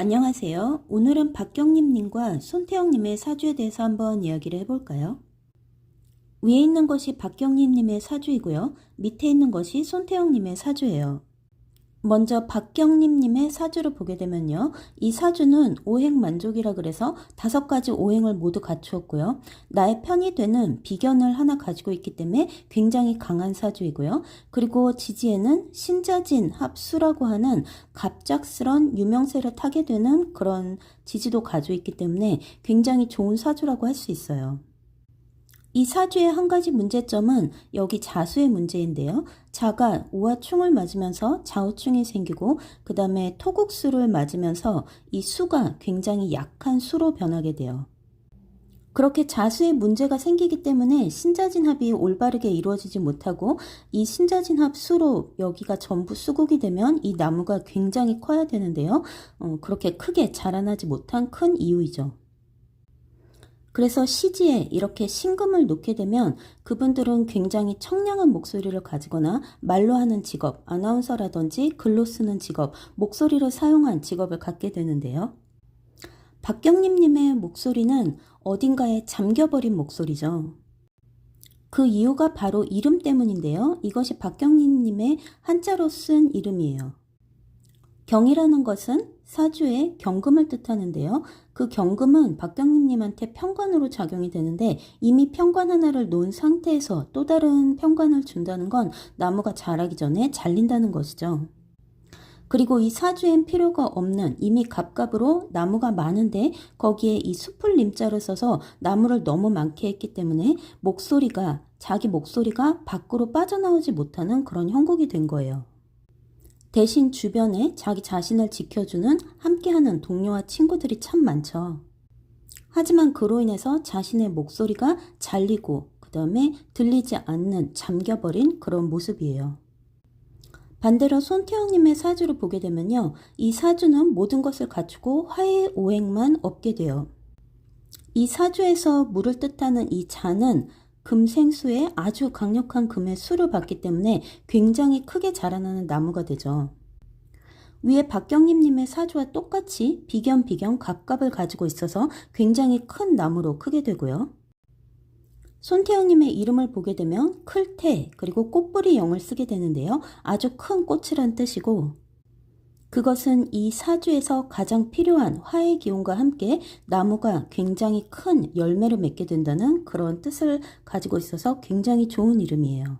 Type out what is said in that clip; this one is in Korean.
안녕하세요. 오늘은 박경림님과 손태영님의 사주에 대해서 한번 이야기를 해볼까요? 위에 있는 것이 박경림님의 사주이고요. 밑에 있는 것이 손태영님의 사주예요. 먼저 박경림님의 사주를 보게 되면요. 이 사주는 오행 만족이라 그래서 다섯 가지 오행을 모두 갖추었고요. 나의 편이 되는 비견을 하나 가지고 있기 때문에 굉장히 강한 사주이고요. 그리고 지지에는 신자진 합수라고 하는 갑작스런 유명세를 타게 되는 그런 지지도 가지고 있기 때문에 굉장히 좋은 사주라고 할 수 있어요. 이 사주의 한 가지 문제점은 여기 자수의 문제인데요. 자가 우와 충을 맞으면서 좌우충이 생기고 그 다음에 토국수를 맞으면서 이 수가 굉장히 약한 수로 변하게 돼요. 그렇게 자수의 문제가 생기기 때문에 신자진합이 올바르게 이루어지지 못하고 이 신자진합 수로 여기가 전부 수국이 되면 이 나무가 굉장히 커야 되는데요. 어, 그렇게 크게 자라나지 못한 큰 이유이죠. 그래서 시지에 이렇게 신금을 놓게 되면 그분들은 굉장히 청량한 목소리를 가지거나 말로 하는 직업, 아나운서라든지 글로 쓰는 직업, 목소리를 사용한 직업을 갖게 되는데요. 박경림님의 목소리는 어딘가에 잠겨버린 목소리죠. 그 이유가 바로 이름 때문인데요. 이것이 박경림님의 한자로 쓴 이름이에요. 경이라는 것은 사주의 경금을 뜻하는데요. 그 경금은 박경림님한테 평관으로 작용이 되는데 이미 평관 하나를 놓은 상태에서 또 다른 평관을 준다는 건 나무가 자라기 전에 잘린다는 것이죠. 그리고 이 사주엔 필요가 없는 이미 갑갑으로 나무가 많은데 거기에 이 숲을 님자를 써서 나무를 너무 많게 했기 때문에 목소리가 자기 목소리가 밖으로 빠져나오지 못하는 그런 형국이 된 거예요. 대신 주변에 자기 자신을 지켜주는 함께하는 동료와 친구들이 참 많죠. 하지만 그로 인해서 자신의 목소리가 잘리고 그 다음에 들리지 않는 잠겨버린 그런 모습이에요. 반대로 손태영님의 사주를 보게 되면요. 이 사주는 모든 것을 갖추고 화해 오행만 없게 돼요. 이 사주에서 물을 뜻하는 이 자는 금생수에 아주 강력한 금의 수를 받기 때문에 굉장히 크게 자라나는 나무가 되죠. 위에 박경림님의 사주와 똑같이 비견 비견 갑갑을 가지고 있어서 굉장히 큰 나무로 크게 되고요. 손태영님의 이름을 보게 되면 클태 그리고 꽃뿌리 영을 쓰게 되는데요. 아주 큰 꽃이란 뜻이고 그것은 이 사주에서 가장 필요한 화의 기운과 함께 나무가 굉장히 큰 열매를 맺게 된다는 그런 뜻을 가지고 있어서 굉장히 좋은 이름이에요.